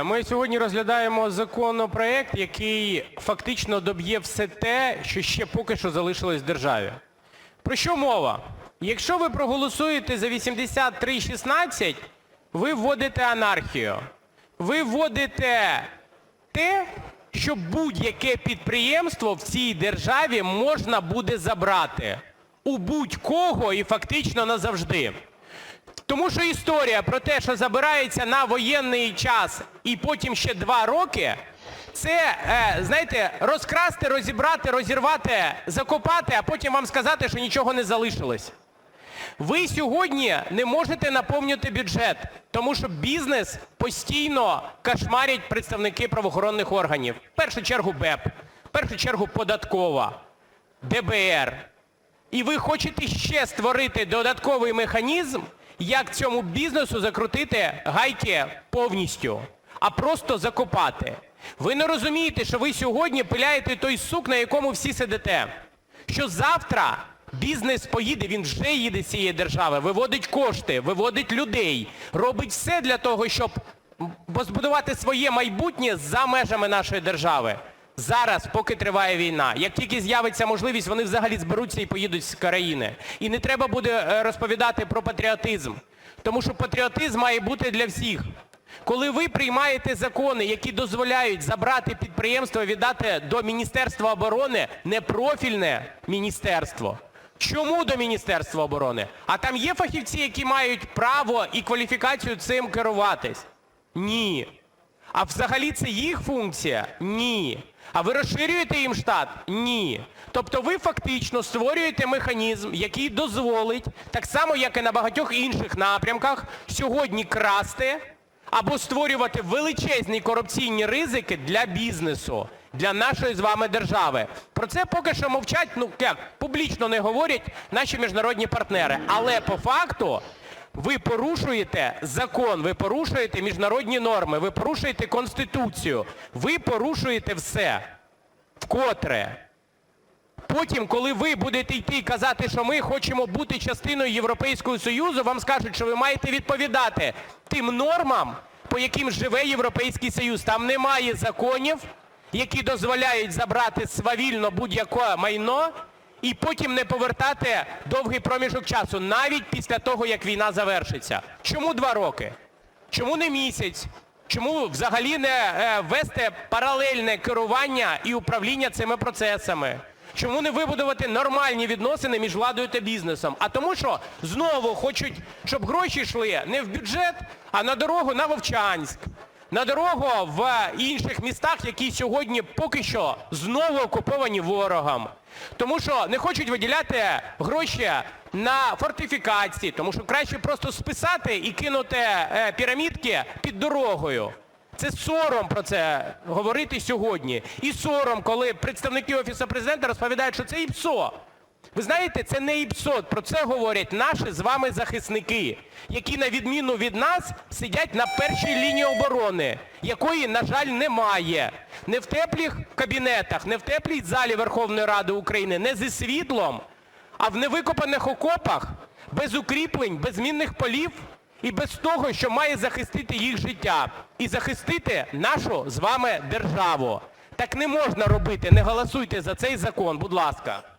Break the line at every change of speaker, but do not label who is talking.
Ми сьогодні розглядаємо законопроект, який фактично доб'є все те, що ще поки що залишилось в державі. Про що мова? Якщо ви проголосуєте за 8316, ви вводите анархію. Ви вводите те, що будь-яке підприємство в цій державі можна буде забрати у будь-кого і фактично назавжди. Тому що історія про те, що забирається на воєнний час і потім ще два роки, це, е, знаєте, розкрасти, розібрати, розірвати, закопати, а потім вам сказати, що нічого не залишилось. Ви сьогодні не можете наповнювати бюджет, тому що бізнес постійно кошмарять представники правоохоронних органів. В першу чергу БЕП, в першу чергу податкова, ДБР. І ви хочете ще створити додатковий механізм, як цьому бізнесу закрутити гайки повністю, а просто закопати. Ви не розумієте, що ви сьогодні пиляєте той сук, на якому всі сидите. Що завтра бізнес поїде, він вже їде з цієї держави, виводить кошти, виводить людей, робить все для того, щоб збудувати своє майбутнє за межами нашої держави. Зараз, поки триває війна, як тільки з'явиться можливість, вони взагалі зберуться і поїдуть з країни. І не треба буде е, розповідати про патріотизм, тому що патріотизм має бути для всіх. Коли ви приймаєте закони, які дозволяють забрати підприємство, віддати до Міністерства оборони, непрофільне міністерство. Чому до Міністерства оборони? А там є фахівці, які мають право і кваліфікацію цим керуватись? Ні. А взагалі це їх функція? Ні. А ви розширюєте їм штат? Ні. Тобто ви фактично створюєте механізм, який дозволить, так само, як і на багатьох інших напрямках, сьогодні красти або створювати величезні корупційні ризики для бізнесу, для нашої з вами держави. Про це поки що мовчать, ну як, публічно не говорять наші міжнародні партнери. Але по факту ви порушуєте закон, ви порушуєте міжнародні норми, ви порушуєте Конституцію, ви порушуєте все. Вкотре. Потім, коли ви будете йти і казати, що ми хочемо бути частиною Європейського Союзу, вам скажуть, що ви маєте відповідати тим нормам, по яким живе Європейський Союз. Там немає законів, які дозволяють забрати свавільно будь-яке майно і потім не повертати довгий проміжок часу, навіть після того, як війна завершиться. Чому два роки? Чому не місяць? Чому взагалі не е, ввести паралельне керування і управління цими процесами? Чому не вибудувати нормальні відносини між владою та бізнесом? А тому що знову хочуть, щоб гроші йшли не в бюджет, а на дорогу на Вовчанськ, на дорогу в інших містах, які сьогодні поки що знову окуповані ворогом. Тому що не хочуть виділяти гроші на фортифікації, тому що краще просто списати і кинути е, пірамідки під дорогою. Це сором про це говорити сьогодні. І сором, коли представники Офісу Президента розповідають, що це ІПСО. Ви знаєте, це не ІПСО, про це говорять наші з вами захисники, які на відміну від нас сидять на першій лінії оборони, якої, на жаль, немає. Не в теплих кабінетах, не в теплій залі Верховної Ради України, не зі світлом, а в невикопаних окопах, без укріплень, без мінних полів і без того, що має захистити їх життя і захистити нашу з вами державу. Так не можна робити. Не голосуйте за цей закон, будь ласка.